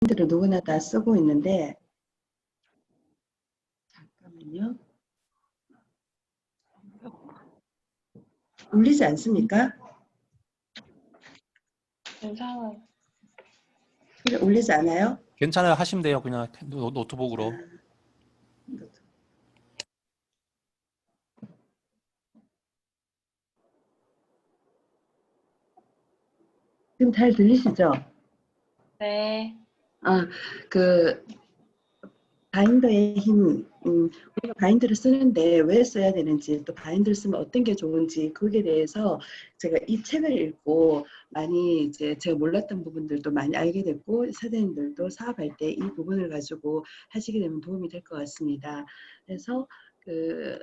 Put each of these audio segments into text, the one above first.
바인드를 누구나 다 쓰고 있는데 잠깐만요. 울리지 않습니까? 괜찮아요. 울리지 않아요? 괜찮아요. 하시면 돼요. 그냥 노- 노트북으로. 지금 잘 들리시죠? 네. 아, 그 바인더의 힘, 음, 우리가 바인더를 쓰는데 왜 써야 되는지, 또 바인더를 쓰면 어떤 게 좋은지 그에 대해서 제가 이 책을 읽고 많이 이제 제가 몰랐던 부분들도 많이 알게 됐고 사장님들도 사업할 때 이 부분을 가지고 하시게 되면 도움이 될 것 같습니다. 그래서 그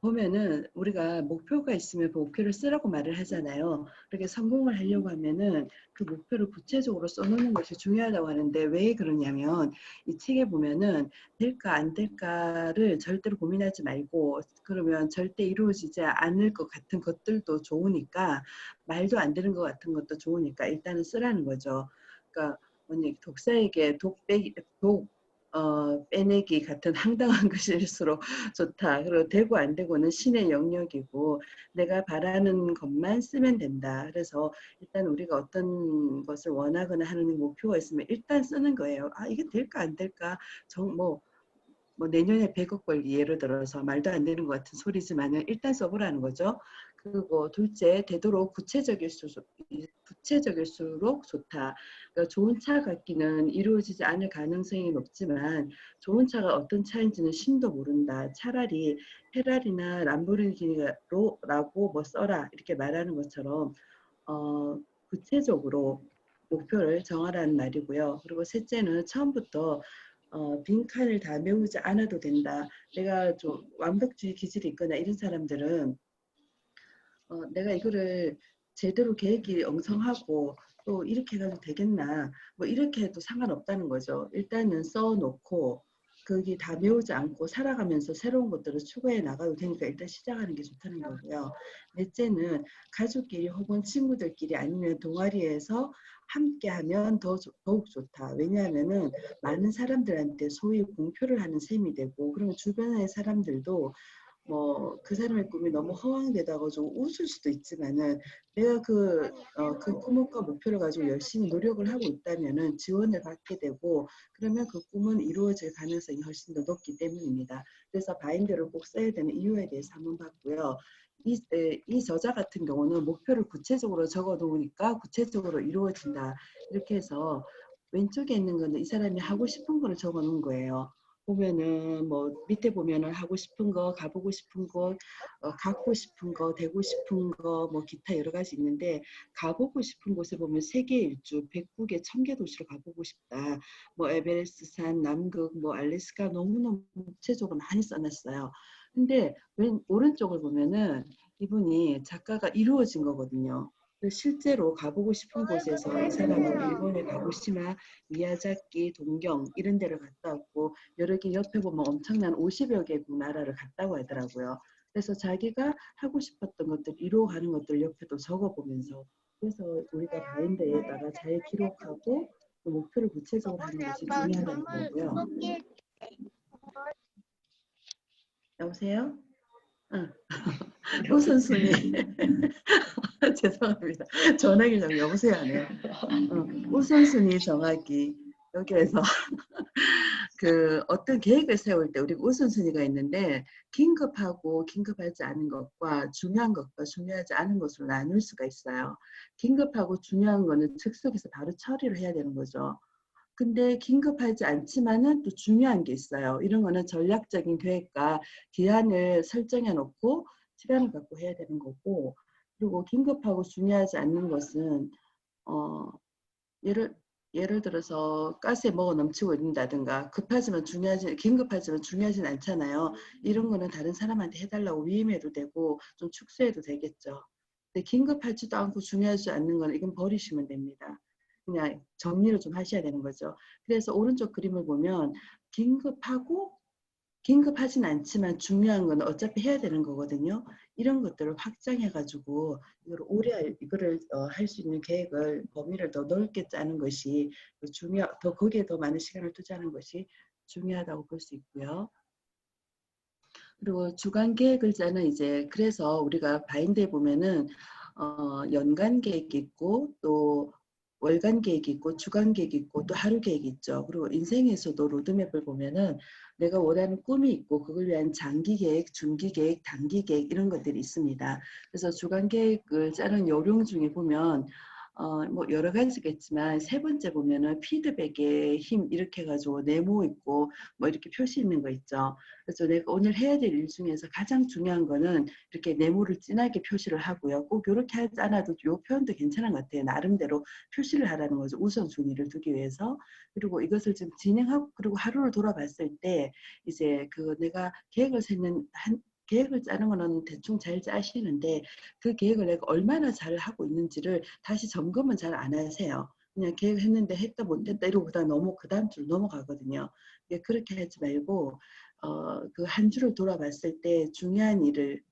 보면은 우리가 목표가 있으면 그 목표를 쓰라고 말을 하잖아요. 그렇게 성공을 하려고 하면은 그 목표를 구체적으로 써놓는 것이 중요하다고 하는데 왜 그러냐면 이 책에 보면은 될까 안 될까를 절대로 고민하지 말고 그러면 절대 이루어지지 않을 것 같은 것들도 좋으니까 말도 안 되는 것 같은 것도 좋으니까 일단은 쓰라는 거죠. 그러니까 뭐냐 독사에게 독 빼기 독 어, 빼내기 같은 황당한 것일수록 좋다. 그리고 되고 안 되고는 신의 영역이고 내가 바라는 것만 쓰면 된다. 그래서 일단 우리가 어떤 것을 원하거나 하는 목표가 있으면 일단 쓰는 거예요. 아 이게 될까 안 될까 정뭐 뭐 내년에 100억 벌기 예를 들어서 말도 안 되는 것 같은 소리지만은 일단 써보라는 거죠. 그리고 둘째 되도록 구체적일수록 구체적일수록 좋다. 그러니까 좋은 차 갖기는 이루어지지 않을 가능성이 높지만 좋은 차가 어떤 차인지는 신도 모른다. 차라리 페라리나 람보르기니로라고 뭐 써라 이렇게 말하는 것처럼 어, 구체적으로 목표를 정하라는 말이고요. 그리고 셋째는 처음부터 어, 빈칸을 다 메우지 않아도 된다. 내가 좀 완벽주의 기질이 있거나 이런 사람들은 어, 내가 이거를 제대로 계획이 엉성하고 또 이렇게 해가지고 되겠나 뭐 이렇게 해도 상관없다는 거죠. 일단은 써놓고 거기 다 메우지 않고 살아가면서 새로운 것들을 추구해 나가도 되니까 일단 시작하는 게 좋다는 거고요. 넷째는 가족끼리 혹은 친구들끼리 아니면 동아리에서 함께 하면 더, 좋- 더욱 좋다. 왜냐하면은 많은 사람들한테 소위 공표를 하는 셈이 되고 그러면 주변의 사람들도 뭐 그 사람의 꿈이 너무 허황되다고 좀 웃을 수도 있지만은 내가 그, 어, 그 꿈과 목표를 가지고 열심히 노력을 하고 있다면은 지원을 받게 되고 그러면 그 꿈은 이루어질 가능성이 훨씬 더 높기 때문입니다. 그래서 바인드를 꼭 써야 되는 이유에 대해서 한번 봤고요. 이, 에, 이 저자 같은 경우는 목표를 구체적으로 적어 놓으니까 구체적으로 이루어진다. 이렇게 해서 왼쪽에 있는 거는 이 사람이 하고 싶은 거를 적어 놓은 거예요. 보면은 뭐 밑에 보면은 하고 싶은 거, 가보고 싶은 거, 어, 갖고 싶은 거, 되고 싶은 거, 뭐 기타 여러 가지 있는데 가보고 싶은 곳에 보면 세계 일주, 백국의 천개 도시를 가보고 싶다. 뭐 에베레스트산, 남극, 뭐 알래스카 너무너무 구체적으로 많이 써놨어요. 근데 왼 오른쪽을 보면은 이분이 작가가 이루어진 거거든요. 그래서 실제로 가보고 싶은 곳에서 이 사람은 일본의 가고시마, 미야자키, 동경 이런 데를 갔다 왔고 여러 개 옆에 보면 엄청난 50여 개국 나라를 갔다고 하더라고요. 그래서 자기가 하고 싶었던 것들 이루어가는 것들 옆에도 적어보면서 그래서 우리가 바인더에다가 잘 기록하고 그 목표를 구체적으로 하는 것이 중요하다는 거고요. 여보세요? 응. 우선순위. 죄송합니다. 전화기 좀 여보세요 하네요. 어, 우선순위 정하기. 여기에서 그 어떤 계획을 세울 때 우리 우선순위가 있는데 긴급하고 긴급하지 않은 것과 중요한 것과 중요하지 않은 것으로 나눌 수가 있어요. 긴급하고 중요한 거는 즉석에서 바로 처리를 해야 되는 거죠. 근데 긴급하지 않지만은 또 중요한 게 있어요. 이런 거는 전략적인 계획과 기한을 설정해 놓고 시간을 갖고 해야 되는 거고 그리고 긴급하고 중요하지 않는 것은 어 예를 예를 들어서 가스에 뭐가 넘치고 있는다든가 급하지만 중요하지 긴급하지만 중요하진 않잖아요. 이런 거는 다른 사람한테 해달라고 위임해도 되고 좀 축소해도 되겠죠. 근데 긴급하지도 않고 중요하지 않는 거는 이건 버리시면 됩니다. 그냥 정리를 좀 하셔야 되는 거죠. 그래서 오른쪽 그림을 보면 긴급하고 긴급하진 않지만 중요한 건 어차피 해야 되는 거거든요. 이런 것들을 확장해가지고 이걸 오래 할- 이거를 어, 할수 있는 계획을 범위를 더 넓게 짜는 것이 중요, 더 거기에 더 많은 시간을 투자하는 것이 중요하다고 볼 수 있고요. 그리고 주간 계획을 짜는 이제 그래서 우리가 바인드에 보면은 어, 연간 계획이 있고 또 월간 계획이 있고 주간 계획이 있고 또 하루 계획이 있죠. 그리고 인생에서도 로드맵을 보면은 내가 원하는 꿈이 있고 그걸 위한 장기 계획, 중기 계획, 단기 계획 이런 것들이 있습니다. 그래서 주간 계획을 짜는 요령 중에 보면 어, 뭐 여러 가지가 있지만 세 번째 보면은 피드백의 힘 이렇게 해가지고 네모 있고 뭐 이렇게 표시 있는 거 있죠. 그래서 내가 오늘 해야 될 일 중에서 가장 중요한 거는 이렇게 네모를 진하게 표시를 하고요. 꼭 이렇게 하지 않아도 이 표현도 괜찮은 것 같아요. 나름대로 표시를 하라는 거죠. 우선순위를 두기 위해서. 그리고 이것을 지금 진행하고 그리고 하루를 돌아봤을 때 이제 그 내가 계획을 세는 한 계획을 짜는 거는 대충 잘 짜시는데 그 계획을 내가 얼마나 잘 하고 있는지를 다시 점검은 잘 안 하세요. 그냥 계획했는데 했다 못했다 이러고 그다음 넘어 그 다음 줄 넘어가거든요. 예, 그렇게 하지 말고 어, 그 한 주를 돌아봤을 때 중요한 일을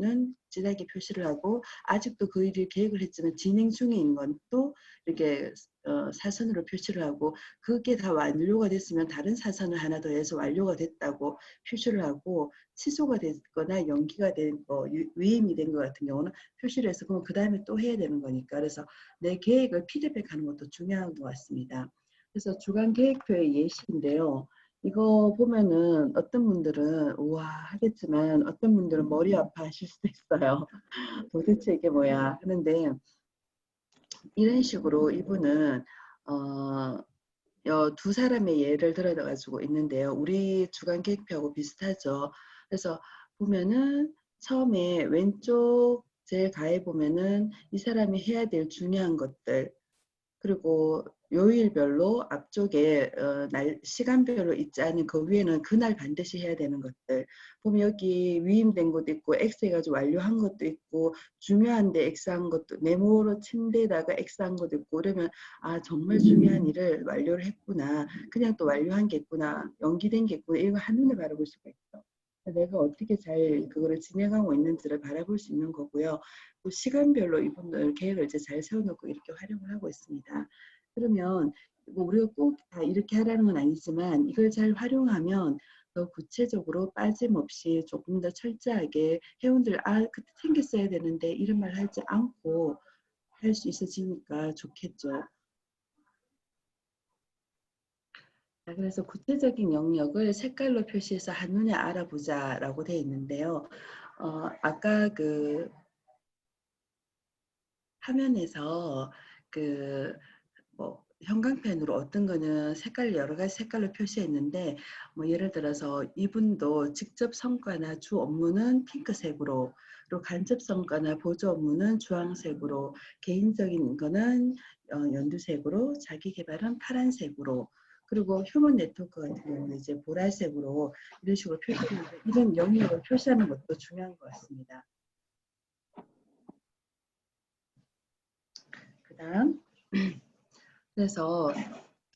는 진하게 표시를 하고 아직도 그 일을 계획을 했지만 진행 중인 것도 이렇게 어, 사선으로 표시를 하고 그게 다 완료가 됐으면 다른 사선을 하나 더 해서 완료가 됐다고 표시를 하고 취소가 됐거나 연기가 된 거, 위임이 된 것 같은 경우는 표시를 해서 그 다음에 또 해야 되는 거니까 그래서 내 계획을 피드백하는 것도 중요한 것 같습니다. 그래서 주간 계획표의 예시인데요. 이거 보면은 어떤 분들은 우와 하겠지만 어떤 분들은 머리 아파하실 수도 있어요. 도대체 이게 뭐야 하는데 이런 식으로 이분은 어, 어, 두 사람의 예를 들어가지고 있는데요. 우리 주간 계획표하고 비슷하죠. 그래서 보면은 처음에 왼쪽 제일 가에 보면은 이 사람이 해야 될 중요한 것들 그리고 요일별로 앞쪽에 어, 날 시간별로 있지 않은 그 위에는 그날 반드시 해야 되는 것들. 보면 여기 위임된 것도 있고 X 해가지고 완료한 것도 있고 중요한데 X 한 것도 네모로 친 데다가 X 한 것도 있고 그러면 아 정말 중요한 일을 완료를 했구나. 그냥 또 완료한 게 있구나. 연기된 게 있구나. 이거 한눈에 바라볼 수가 있어. 내가 어떻게 잘 그거를 진행하고 있는지를 바라볼 수 있는 거고요. 또 시간별로 이분들 계획을 이제 잘 세워놓고 이렇게 활용을 하고 있습니다. 그러면 뭐 우리가 꼭 다 이렇게 하라는 건 아니지만 이걸 잘 활용하면 더 구체적으로 빠짐없이 조금 더 철저하게 회원들 아 그때 챙겼어야 되는데 이런 말 하지 않고 할 수 있어지니까 좋겠죠. 자, 그래서 구체적인 영역을 색깔로 표시해서 한눈에 알아보자 라고 되어 있는데요. 어, 아까 그 화면에서 그 뭐 형광펜으로 어떤 거는 색깔 여러 가지 색깔로 표시했는데 뭐 예를 들어서 이분도 직접 성과나 주 업무는 핑크색으로 그리고 간접 성과나 보조 업무는 주황색으로 개인적인 거는 어, 연두색으로 자기 개발은 파란색으로 그리고 휴먼 네트워크 같은 경우는 이제 보라색으로 이런 식으로 표시하는데 이런 영역을 표시하는 것도 중요한 것 같습니다. 그다음 그래서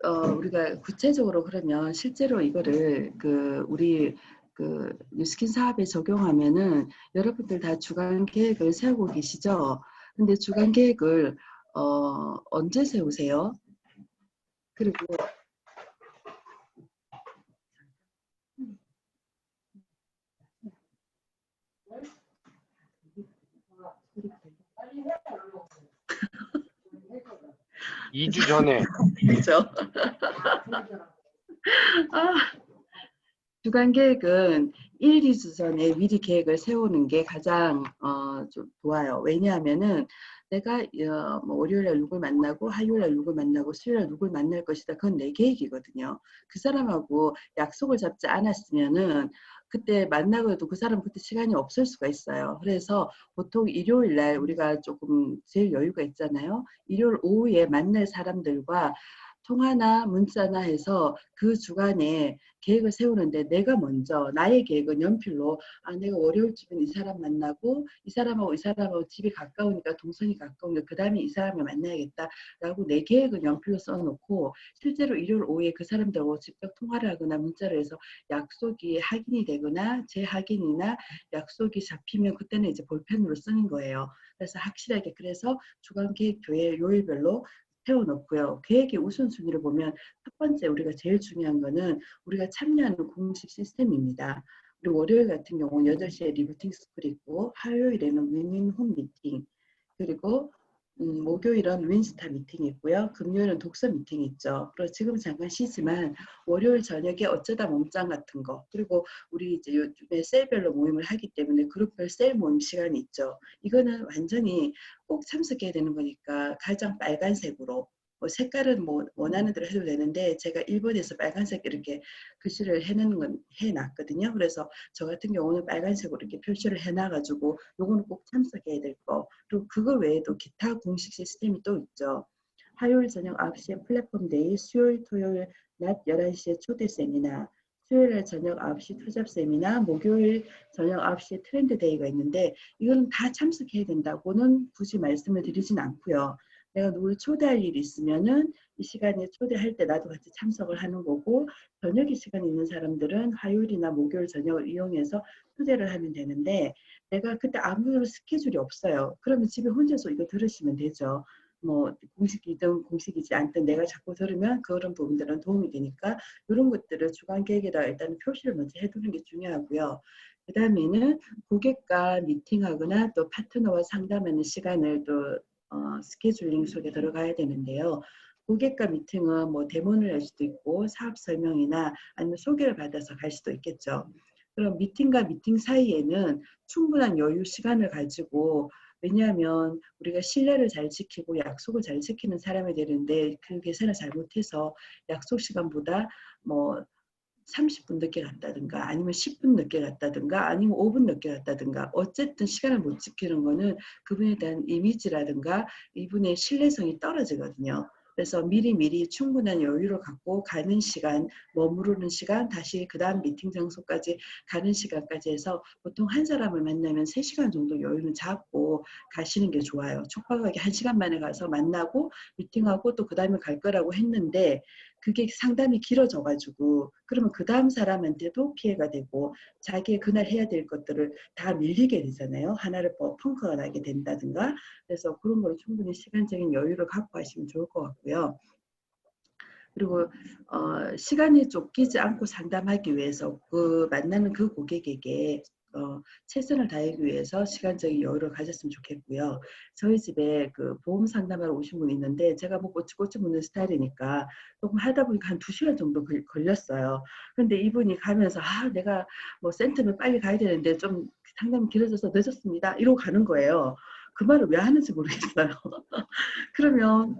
어, 우리가 구체적으로 그러면 실제로 이거를 그 우리 그 뉴스킨 사업에 적용하면은 여러분들 다 주간 계획을 세우고 계시죠? 근데 주간 계획을 어, 언제 세우세요? 그리고 이주 전에 그죠? 아, 주간 계획은 1, 2주 전에 미리 계획을 세우는 게 가장 어, 좀 좋아요. 왜냐하면은 내가 어, 뭐 월요일날 누굴 만나고 화요일날 누굴 만나고 수요일날 누굴 만날 것이다. 그건 내 계획이거든요. 그 사람하고 약속을 잡지 않았으면은 그때 만나고 해도 그 사람 그때 시간이 없을 수가 있어요. 그래서 보통 일요일 날 우리가 조금 제일 여유가 있잖아요. 일요일 오후에 만날 사람들과 통화나 문자나 해서 그 주간에 계획을 세우는데 내가 먼저 나의 계획은 연필로 아 내가 월요일쯤엔 이 사람 만나고 이 사람하고 이 사람하고 집이 가까우니까 동선이 가까우니까 그 다음에 이 사람을 만나야겠다라고 내 계획은 연필로 써놓고 실제로 일요일 오후에 그 사람들하고 직접 통화를 하거나 문자를 해서 약속이 확인이 되거나 재확인이나 약속이 잡히면 그때는 이제 볼펜으로 쓰는 거예요. 그래서 확실하게 그래서 주간 계획표에 요일별로 세워놓고요. 계획의 우선순위를 보면 첫 번째 우리가 제일 중요한 거는 우리가 참여하는 공식 시스템입니다. 우리 월요일 같은 경우는 8시에 리부팅 스쿨 있고 화요일에는 윈윈 홈 미팅 그리고 음, 목요일은 윈스타 미팅이 있고요. 금요일은 독서 미팅이 있죠. 그리고 지금 잠깐 쉬지만 월요일 저녁에 어쩌다 몸짱 같은 거 그리고 우리 이제 요즘에 셀별로 모임을 하기 때문에 그룹별 셀 모임 시간이 있죠. 이거는 완전히 꼭 참석해야 되는 거니까 가장 빨간색으로 뭐 색깔은 뭐 원하는 대로 해도 되는데 제가 1번에서 빨간색 이렇게 글씨를 해놓는 건 해놨거든요. 그래서 저 같은 경우는 빨간색으로 이렇게 표시를 해놔가지고 요거는 꼭 참석해야 될 거. 그리고 그거 외에도 기타 공식 시스템이 또 있죠. 화요일 저녁 9시에 플랫폼 데이, 수요일, 토요일 낮 11시에 초대 세미나, 수요일 저녁 9시 투잡 세미나, 목요일 저녁 9시에 트렌드 데이가 있는데 이거는 다 참석해야 된다고는 굳이 말씀을 드리진 않고요. 내가 누굴 초대할 일이 있으면은 이 시간에 초대할 때 나도 같이 참석을 하는 거고 저녁에 시간 있는 사람들은 화요일이나 목요일 저녁을 이용해서 초대를 하면 되는데 내가 그때 아무 스케줄이 없어요. 그러면 집에 혼자서 이거 들으시면 되죠. 뭐 공식이든 공식이지 않든 내가 자꾸 들으면 그런 부분들은 도움이 되니까 이런 것들을 주간 계획에다 일단 표시를 먼저 해두는 게 중요하고요. 그 다음에는 고객과 미팅하거나 또 파트너와 상담하는 시간을 또 어, 스케줄링 속에 들어가야 되는데요. 고객과 미팅은 뭐 데모를 할 수도 있고 사업 설명이나 아니면 소개를 받아서 갈 수도 있겠죠. 그럼 미팅과 미팅 사이에는 충분한 여유 시간을 가지고 왜냐하면 우리가 신뢰를 잘 지키고 약속을 잘 지키는 사람이 되는데 그 계산을 잘못해서 약속 시간보다 뭐 30분 늦게 갔다든가 아니면 10분 늦게 갔다든가 아니면 5분 늦게 갔다든가 어쨌든 시간을 못 지키는 거는 그분에 대한 이미지라든가 이분의 신뢰성이 떨어지거든요. 그래서 미리 미리 충분한 여유를 갖고 가는 시간, 머무르는 시간, 다시 그 다음 미팅 장소까지 가는 시간까지 해서 보통 한 사람을 만나면 3시간 정도 여유는 잡고 가시는 게 좋아요. 촉박하게 1시간 만에 가서 만나고 미팅하고 또 그 다음에 갈 거라고 했는데 그게 상담이 길어져가지고 그러면 그 다음 사람한테도 피해가 되고 자기의 그날 해야 될 것들을 다 밀리게 되잖아요. 하나를 뭐 펑크가 나게 된다든가 그래서 그런 걸 충분히 시간적인 여유를 갖고 하시면 좋을 것 같고요. 그리고 어, 시간이 쫓기지 않고 상담하기 위해서 그 만나는 그 고객에게 어, 최선을 다하기 위해서 시간적인 여유를 가졌으면 좋겠고요. 저희 집에 그 보험 상담하러 오신 분이 있는데 제가 뭐 꼬치꼬치 묻는 스타일이니까 조금 하다 보니까 한 두 시간 정도 걸- 걸렸어요. 근데 이분이 가면서 아 내가 뭐 센터면 빨리 가야 되는데 좀 상담이 길어져서 늦었습니다. 이러고 가는 거예요. 그 말을 왜 하는지 모르겠어요. 그러면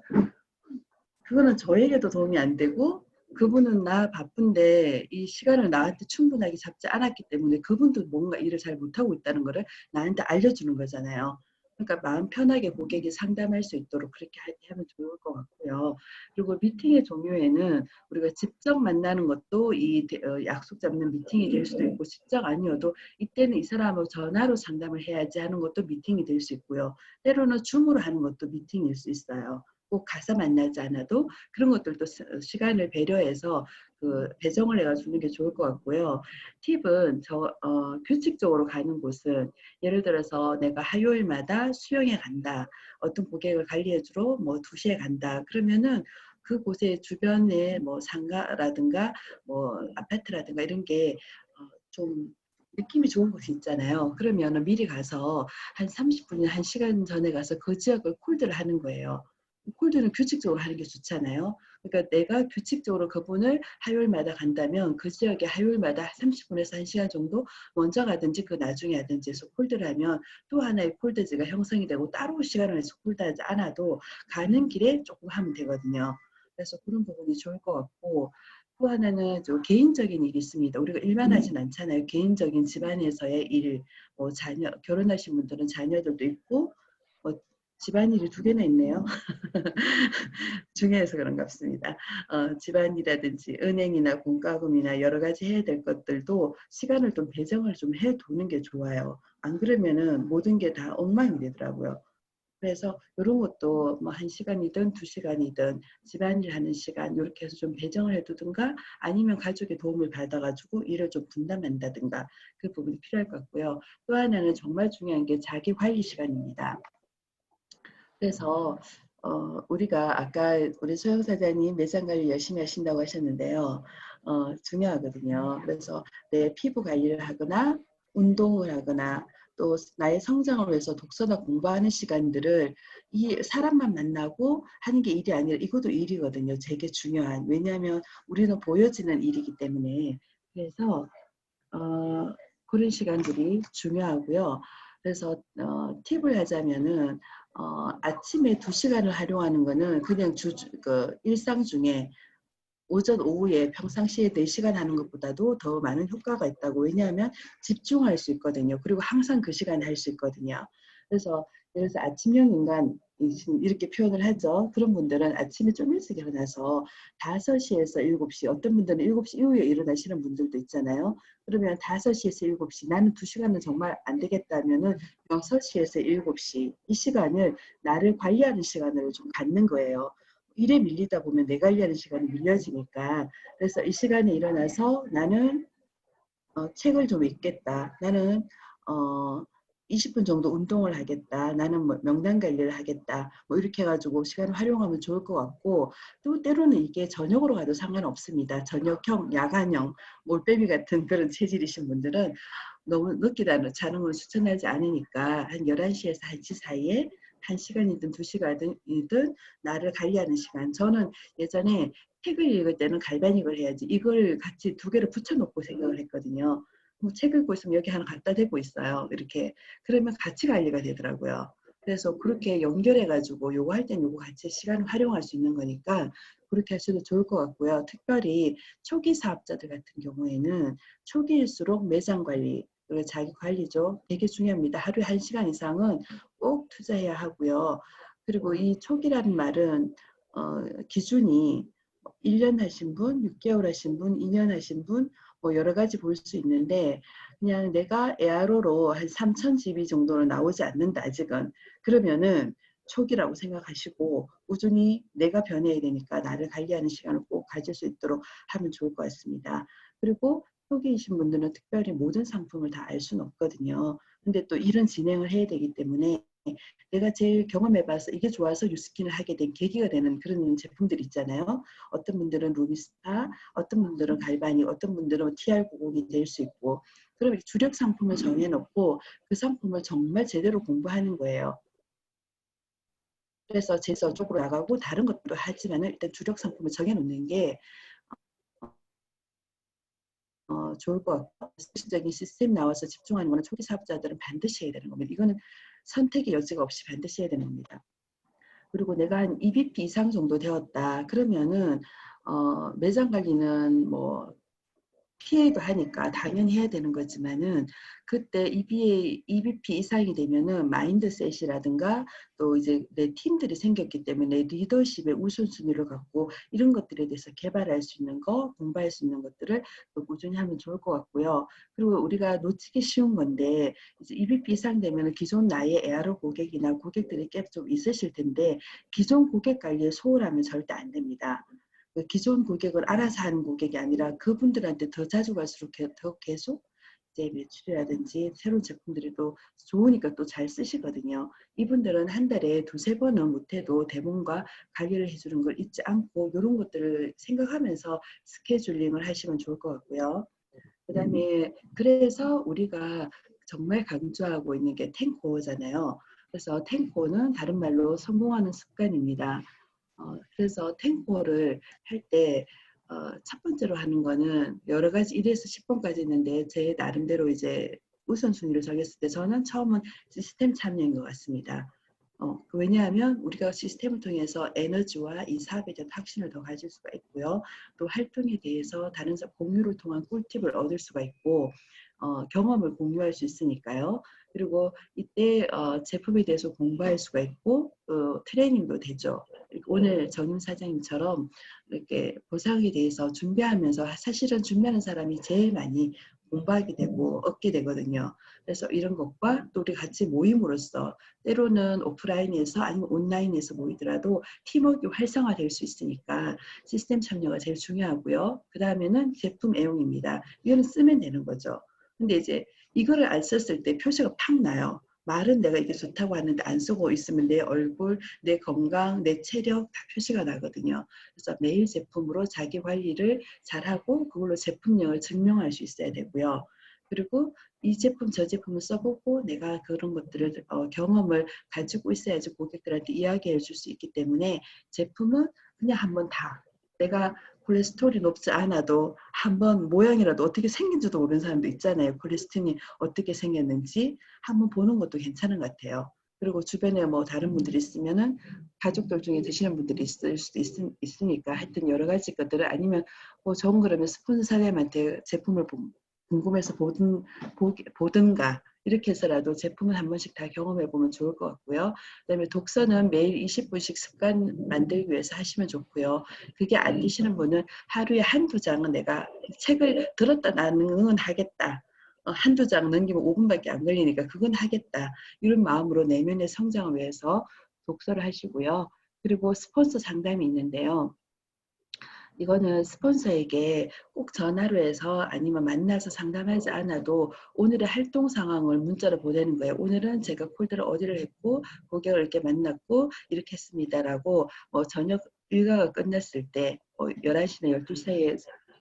그거는 저에게도 도움이 안 되고 그분은 나 바쁜데 이 시간을 나한테 충분하게 잡지 않았기 때문에 그분도 뭔가 일을 잘 못하고 있다는 거를 나한테 알려주는 거잖아요. 그러니까 마음 편하게 고객이 상담할 수 있도록 그렇게 할- 하면 좋을 것 같고요. 그리고 미팅의 종류에는 우리가 직접 만나는 것도 이 대- 어, 약속 잡는 미팅이 될 수도 있고 직접 아니어도 이때는 이 사람하고 전화로 상담을 해야지 하는 것도 미팅이 될 수 있고요. 때로는 줌으로 하는 것도 미팅일 수 있어요. 꼭 가서 만나지 않아도 그런 것들도 시- 시간을 배려해서 그 배정을 해가 주는 게 좋을 것 같고요. 팁은 저 어, 규칙적으로 가는 곳은 예를 들어서 내가 화요일마다 수영에 간다. 어떤 고객을 관리해 주러 뭐 2시에 간다. 그러면은 그곳의 주변에 뭐 상가라든가 뭐 아파트라든가 이런 게 어, 좀 느낌이 좋은 곳이 있잖아요. 그러면은 미리 가서 한 30분이나 1시간 전에 가서 그 지역을 콜드를 하는 거예요. 콜드는 규칙적으로 하는 게 좋잖아요. 그러니까 내가 규칙적으로 그분을 화요일마다 간다면 그 지역에 화요일마다 30분에서 1시간 정도 먼저 가든지 그 나중에 하든지 해서 콜드를 하면 또 하나의 콜드지가 형성이 되고 따로 시간을 내서 콜드하지 않아도 가는 길에 조금 하면 되거든요. 그래서 그런 부분이 좋을 것 같고 또 하나는 좀 개인적인 일이 있습니다. 우리가 일만 하진 않잖아요. 개인적인 집안에서의 일, 뭐 자녀 결혼하신 분들은 자녀들도 있고 뭐 집안일이 두 개나 있네요. 중요해서 그런가 싶습니다. 어, 집안이라든지 은행이나 공과금이나 여러 가지 해야 될 것들도 시간을 좀 배정을 좀 해두는 게 좋아요. 안 그러면은 모든 게 다 엉망이 되더라고요. 그래서 이런 것도 뭐 한 시간이든 두 시간이든 집안일 하는 시간 이렇게 해서 좀 배정을 해두든가 아니면 가족의 도움을 받아가지고 일을 좀 분담한다든가 그 부분이 필요할 것 같고요. 또 하나는 정말 중요한 게 자기 관리 시간입니다. 그래서 어, 우리가 아까 우리 소영 사장님 매장 관리 열심히 하신다고 하셨는데요. 어, 중요하거든요. 그래서 내 피부 관리를 하거나 운동을 하거나 또 나의 성장을 위해서 독서나 공부하는 시간들을 이 사람만 만나고 하는 게 일이 아니라 이것도 일이거든요. 되게 중요한. 왜냐하면 우리는 보여지는 일이기 때문에. 그래서 어, 그런 시간들이 중요하고요. 그래서 어, 팁을 하자면은 어, 아침에 두 시간을 활용하는 거는 그냥 주, 그 일상 중에 오전 오후에 평상시에 4시간 하는 것보다도 더 많은 효과가 있다고 왜냐하면 집중할 수 있거든요. 그리고 항상 그 시간에 할 수 있거든요. 그래서 예를 들어서 아침형 인간 이렇게 표현을 하죠. 그런 분들은 아침에 좀 일찍 일어나서 5시에서 7시 어떤 분들은 7시 이후에 일어나시는 분들도 있잖아요. 그러면 5시에서 7시 나는 2시간은 정말 안 되겠다면은 6시에서 7시 이 시간을 나를 관리하는 시간으로 좀 갖는 거예요. 일에 밀리다 보면 내 관리하는 시간이 밀려지니까 그래서 이 시간에 일어나서 나는 어, 책을 좀 읽겠다. 나는 어, 20분 정도 운동을 하겠다. 나는 뭐 명단 관리를 하겠다. 뭐 이렇게 해가지고 시간을 활용하면 좋을 것 같고 또 때로는 이게 저녁으로 가도 상관없습니다. 저녁형, 야간형, 몰빼미 같은 그런 체질이신 분들은 너무 늦게 자는 걸 추천하지 않으니까 한 11시에서 1시 사이에 한 시간이든 두 시간이든 나를 관리하는 시간. 저는 예전에 책을 읽을 때는 갈바닉을 해야지 이걸 같이 두 개를 붙여놓고 생각을 했거든요. 뭐책 읽고 있으면 여기 하나 갖다 대고 있어요. 이렇게 그러면 같이 관리가 되더라고요. 그래서 그렇게 연결해가지고 요거 할 땐 요거 같이 시간을 활용할 수 있는 거니까 그렇게 하셔도 좋을 것 같고요. 특별히 초기 사업자들 같은 경우에는 초기일수록 매장 관리, 자기 관리죠. 되게 중요합니다. 하루에 한 시간 이상은 꼭 투자해야 하고요. 그리고 이 초기라는 말은 어, 기준이 1년 하신 분, 6개월 하신 분, 2년 하신 분, 뭐 여러 가지 볼 수 있는데 그냥 내가 에아로로 한 3천 GB 정도는 나오지 않는다 아직은 그러면은 초기라고 생각하시고 꾸준히 내가 변해야 되니까 나를 관리하는 시간을 꼭 가질 수 있도록 하면 좋을 것 같습니다. 그리고 초기이신 분들은 특별히 모든 상품을 다 알 수는 없거든요. 근데 또 이런 진행을 해야 되기 때문에 내가 제일 경험해봐서 이게 좋아서 유스킨을 하게 된 계기가 되는 그런 제품들 있잖아요. 어떤 분들은 루비스타, 어떤 분들은 갈바니, 어떤 분들은 TR90이 될 수 있고 그럼 주력 상품을 정해놓고 그 상품을 정말 제대로 공부하는 거예요. 그래서 제 저쪽으로 나가고 다른 것도 하지만 일단 주력 상품을 정해놓는 게 어, 좋을 것 같고 시적인 시스템 나와서 집중하는 거는 초기 사업자들은 반드시 해야 되는 겁니다. 이거는 선택의 여지가 없이 반드시 해야 되는 겁니다. 그리고 내가 한 EBP 이상 정도 되었다. 그러면은 어, 매장 관리는 뭐 PA도 하니까 당연히 해야 되는 거지만은 그때 EBA, EBP 이상이 되면은 마인드셋이라든가 또 이제 내 팀들이 생겼기 때문에 리더십의 우선순위를 갖고 이런 것들에 대해서 개발할 수 있는 거, 공부할 수 있는 것들을 또 꾸준히 하면 좋을 것 같고요. 그리고 우리가 놓치기 쉬운 건데 이제 EBP 이상 되면은 기존 나의 에아로 고객이나 고객들이 꽤좀 있으실 텐데 기존 고객 관리에 소홀하면 절대 안 됩니다. 그 기존 고객을 알아서 하는 고객이 아니라 그분들한테 더 자주 갈수록 더 계속 이제 매출이라든지 새로운 제품들이 또 좋으니까 또 잘 쓰시거든요. 이분들은 한 달에 두세 번은 못해도 대본과 관리를 해주는 걸 잊지 않고 이런 것들을 생각하면서 스케줄링을 하시면 좋을 것 같고요. 그 다음에 그래서 우리가 정말 강조하고 있는 게 탱코잖아요. 그래서 탱코는 다른 말로 성공하는 습관입니다. 어, 그래서 탱고를 할때 어, 첫 번째로 하는 거는 여러 가지 1에서 10번까지 있는데 제 나름대로 이제 우선순위를 정했을 때 저는 처음은 시스템 참여인 것 같습니다. 어, 왜냐하면 우리가 시스템을 통해서 에너지와 이 사업에 대한 확신을 더 가질 수가 있고요. 또 활동에 대해서 다른 공유를 통한 꿀팁을 얻을 수가 있고 어, 경험을 공유할 수 있으니까요. 그리고 이때 어, 제품에 대해서 공부할 수가 있고 어, 트레이닝도 되죠. 오늘 정임 사장님처럼 이렇게 보상에 대해서 준비하면서 사실은 준비하는 사람이 제일 많이 공부하게 되고 얻게 되거든요. 그래서 이런 것과 또 우리 같이 모임으로써 때로는 오프라인에서 아니면 온라인에서 모이더라도 팀워크 활성화될 수 있으니까 시스템 참여가 제일 중요하고요. 그 다음에는 제품 애용입니다. 이거는 쓰면 되는 거죠. 근데 이제 이거를 안 썼을 때 표시가 팍 나요. 말은 내가 이게 좋다고 하는데 안 쓰고 있으면 내 얼굴, 내 건강, 내 체력 다 표시가 나거든요. 그래서 매일 제품으로 자기 관리를 잘하고 그걸로 제품력을 증명할 수 있어야 되고요. 그리고 이 제품 저 제품을 써보고 내가 그런 것들을 어, 경험을 가지고 있어야지 고객들한테 이야기해 줄 수 있기 때문에 제품은 그냥 한번 다 내가 콜레스테롤이 높지 않아도 한번 모양이라도 어떻게 생긴지도 모르는 사람도 있잖아요. 콜레스테롤이 어떻게 생겼는지 한번 보는 것도 괜찮은 것 같아요. 그리고 주변에 뭐 다른 분들이 있으면은 가족들 중에 드시는 분들이 있을 수도 있, 으니까 하여튼 여러 가지 것들을 아니면 뭐 좋은 거라면 스폰서 사장님한테 제품을 보- 궁금해서 보든 보기- 보든가 이렇게 해서라도 제품을 한 번씩 다 경험해 보면 좋을 것 같고요. 그다음에 독서는 매일 20분씩 습관 만들기 위해서 하시면 좋고요. 그게 안 되시는 분은 하루에 한두 장은 내가 책을 들었다 나는 건 하겠다. 어, 한두 장 넘기면 5분밖에 안 걸리니까 그건 하겠다. 이런 마음으로 내면의 성장을 위해서 독서를 하시고요. 그리고 스폰서 상담이 있는데요. 이거는 스폰서에게 꼭 전화로 해서 아니면 만나서 상담하지 않아도 오늘의 활동 상황을 문자로 보내는 거예요. 오늘은 제가 콜드를 어디를 했고 고객을 이렇게 만났고 이렇게 했습니다라고 뭐 저녁 일과가 끝났을 때 어, 11시나 12시 사이에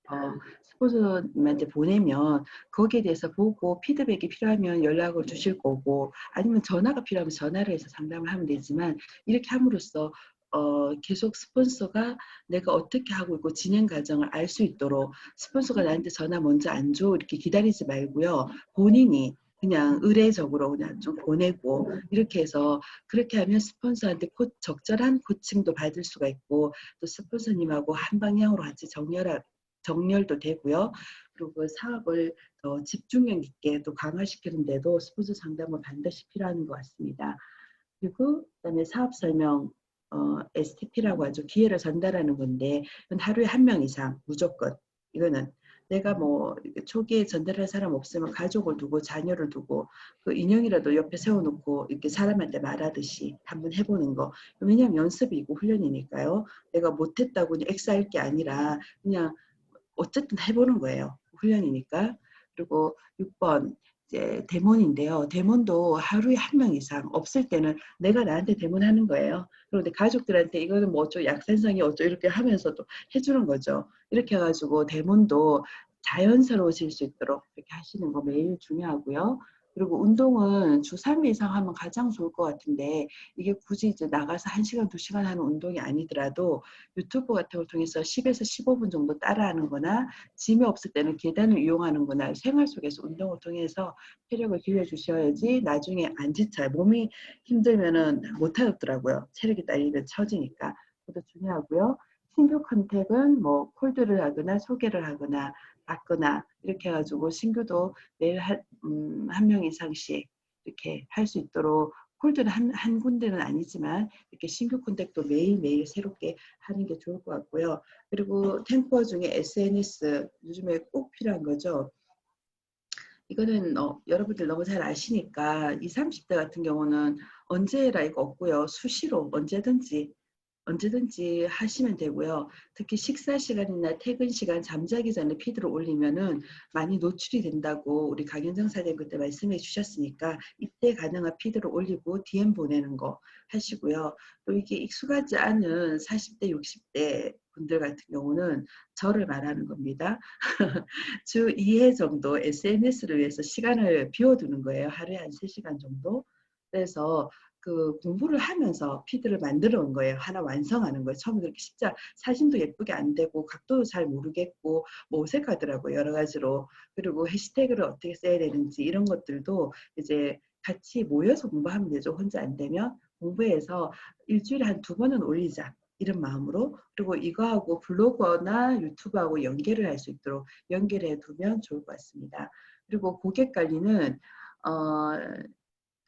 어, 스폰서님한테 보내면 거기에 대해서 보고 피드백이 필요하면 연락을 주실 거고 아니면 전화가 필요하면 전화를 해서 상담을 하면 되지만 이렇게 함으로써 어, 계속 스폰서가 내가 어떻게 하고 있고 진행 과정을 알 수 있도록 스폰서가 나한테 전화 먼저 안 줘 이렇게 기다리지 말고요 본인이 그냥 의례적으로 그냥 좀 보내고 이렇게 해서 그렇게 하면 스폰서한테 코, 적절한 코칭도 받을 수가 있고 또 스폰서님하고 한 방향으로 같이 정렬할 정렬도 되고요. 그리고 그 사업을 더 집중력 있게 또 강화시키는데도 스폰서 상담은 반드시 필요한 것 같습니다. 그리고 그다음에 사업 설명 어, STP라고 하죠. 기회를 전달하는 건데 하루에 한 명 이상 무조건 이거는 내가 뭐 초기에 전달할 사람 없으면 가족을 두고 자녀를 두고 그 인형이라도 옆에 세워놓고 이렇게 사람한테 말하듯이 한번 해보는 거 왜냐하면 연습이고 훈련이니까요. 내가 못했다고 엑스할 게 아니라 그냥 어쨌든 해보는 거예요. 훈련이니까. 그리고 6번 이제 대몬인데요. 대몬도 하루에 한 명 이상 없을 때는 내가 나한테 대몬하는 거예요. 그런데 가족들한테 이거는 뭐 어쩌 약산성이 어쩌 이렇게 하면서도 해주는 거죠. 이렇게 해가지고 대몬도 자연스러워질 수 있도록 이렇게 하시는 거 매일 중요하고요. 그리고 운동은 주 3회 이상 하면 가장 좋을 것 같은데 이게 굳이 이제 나가서 1시간, 2시간 하는 운동이 아니더라도 유튜브 같은 걸 통해서 10에서 15분 정도 따라하는 거나 짐이 없을 때는 계단을 이용하는 거나 생활 속에서 운동을 통해서 체력을 기울여 주셔야지 나중에 안 지쳐요. 몸이 힘들면은 못 하겠더라고요. 체력이 딸리면 처지니까. 그것도 중요하고요. 신규 컨택은 뭐 콜드를 하거나 소개를 하거나 받거나 이렇게 해가지고 신규도 매일 한, 음, 한 명 이상씩 이렇게 할 수 있도록 콜드는 한, 한 군데는 아니지만 이렇게 신규 컨택도 매일매일 새롭게 하는 게 좋을 것 같고요. 그리고 탱커 중에 SNS 요즘에 꼭 필요한 거죠. 이거는 어, 여러분들 너무 잘 아시니까 20, 30대 같은 경우는 언제 해라 이거 없고요. 수시로 언제든지 언제든지 하시면 되고요. 특히 식사 시간이나 퇴근 시간 잠자기 전에 피드를 올리면은 많이 노출이 된다고 우리 강현정 사장님 그때 말씀해 주셨으니까 이때 가능한 피드를 올리고 DM 보내는 거 하시고요. 또 이게 익숙하지 않은 40대, 60대 분들 같은 경우는 저를 말하는 겁니다. 주 2회 정도 SNS를 위해서 시간을 비워두는 거예요. 하루에 한 3시간 정도. 그래서 그 공부를 하면서 피드를 만들어 온 거예요. 하나 완성하는 거예요. 처음에 그렇게 진짜 사진도 예쁘게 안 되고 각도도 잘 모르겠고 뭐 어색하더라고요. 여러 가지로. 그리고 해시태그를 어떻게 써야 되는지 이런 것들도 이제 같이 모여서 공부하면 되죠. 혼자 안 되면 공부해서 일주일에 한 두 번은 올리자. 이런 마음으로 그리고 이거하고 블로그나 유튜브하고 연계를 할 수 있도록 연결해 두면 좋을 것 같습니다. 그리고 고객 관리는 어,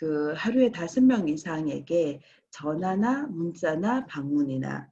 그 하루에 다섯 명 이상에게 전화나 문자나 방문이나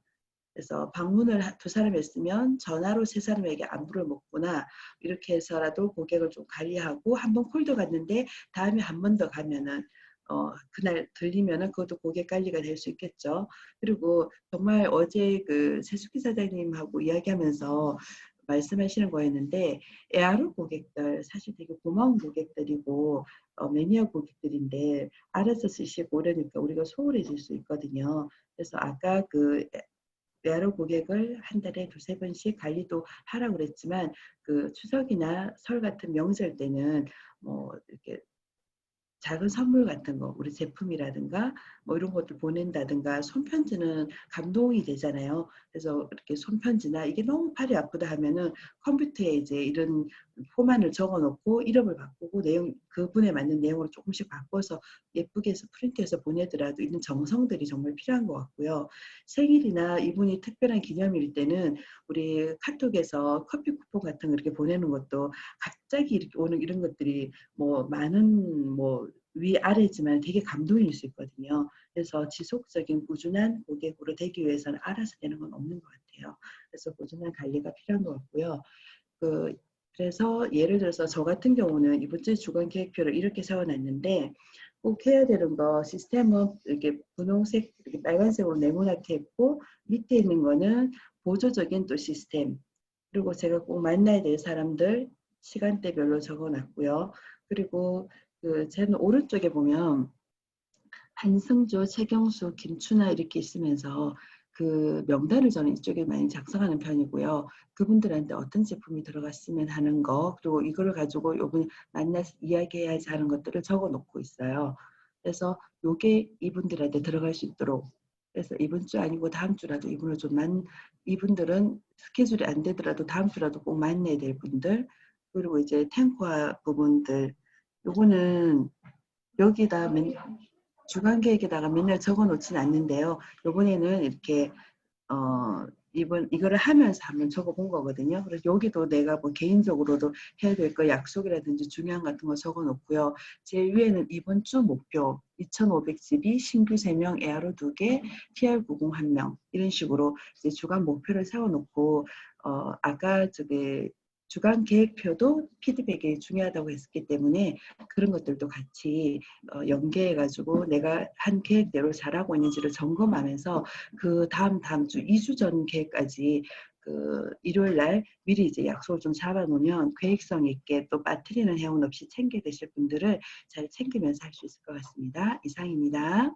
그래서 방문을 하- 두 사람 했으면 전화로 세 사람에게 안부를 묻거나 이렇게 해서라도 고객을 좀 관리하고 한 번 콜도 갔는데 다음에 한 번 더 가면은 어 그날 들리면은 그것도 고객 관리가 될 수 있겠죠. 그리고 정말 어제 그 세숙기 사장님하고 이야기하면서 말씀하시는 거였는데 에아로 고객들 사실 되게 고마운 고객들이고 어, 매니아 고객들인데 알아서 쓰시고 그러니까 우리가 소홀해질 수 있거든요. 그래서 아까 그 에아로 고객을 한 달에 두세 번씩 관리도 하라고 그랬지만 그 추석이나 설 같은 명절 때는 뭐 이렇게 작은 선물 같은 거, 우리 제품이라든가 뭐 이런 것들 보낸다든가 손편지는 감동이 되잖아요. 그래서 이렇게 손편지나 이게 너무 팔이 아프다 하면은 컴퓨터에 이제 이런 포만을 적어 놓고 이름을 바꾸고 내용 그분에 맞는 내용으로 조금씩 바꿔서 예쁘게 해서 프린트해서 보내더라도 이런 정성들이 정말 필요한 것 같고요. 생일이나 이분이 특별한 기념일 때는 우리 카톡에서 커피 쿠폰 같은 거 이렇게 보내는 것도 갑자기 이렇게 오는 이런 것들이 뭐 많은 뭐 위아래지만 되게 감동일 수 있거든요. 그래서 지속적인 꾸준한 고객으로 되기 위해서는 알아서 되는 건 없는 것 같아요. 그래서 꾸준한 관리가 필요한 것 같고요. 그 그래서 예를 들어서 저 같은 경우는 이번 주 주간 계획표를 이렇게 세워놨는데 꼭 해야 되는 거 시스템은 이렇게 분홍색 이렇게 빨간색으로 네모나게 했고 밑에 있는 거는 보조적인 또 시스템 그리고 제가 꼭 만나야 될 사람들 시간대별로 적어놨고요. 그리고 그 저는 오른쪽에 보면 한승조, 최경수, 김춘아 이렇게 있으면서 그 명단을 저는 이쪽에 많이 작성하는 편이고요. 그분들한테 어떤 제품이 들어갔으면 하는 거 그리고 이걸 가지고 요번 만나서 이야기해야지 하는 것들을 적어 놓고 있어요. 그래서 요게 이분들한테 들어갈 수 있도록 그래서 이번 주 아니고 다음 주라도 이분을 좀 만, 이분들은 스케줄이 안 되더라도 다음 주라도 꼭 만나야 될 분들 그리고 이제 탱커화 부분들 요거는 여기다 맨, 주간 계획에다가 맨날 적어 놓지는 않는데요. 요번에는 이렇게 어 이번 이거를 하면서 한번 적어 본 거거든요. 그래서 여기도 내가 뭐 개인적으로도 해야 될 거 약속이라든지 중요한 같은 거 적어 놓고요. 제일 위에는 이번 주 목표 2,500집이 신규 3명, 에아로 2개, TR90 1명 이런 식으로 이제 주간 목표를 세워 놓고 어 아까 저기 주간 계획표도 피드백이 중요하다고 했기 때문에 그런 것들도 같이 어, 연계해가지고 내가 한 계획대로 잘하고 있는지를 점검하면서 그 다음 다음 주 2주 전 계획까지 그 일요일 날 미리 이제 약속을 좀 잡아놓으면 계획성 있게 또 빠뜨리는 해운 없이 챙겨 드실 분들을 잘 챙기면서 할 수 있을 것 같습니다. 이상입니다.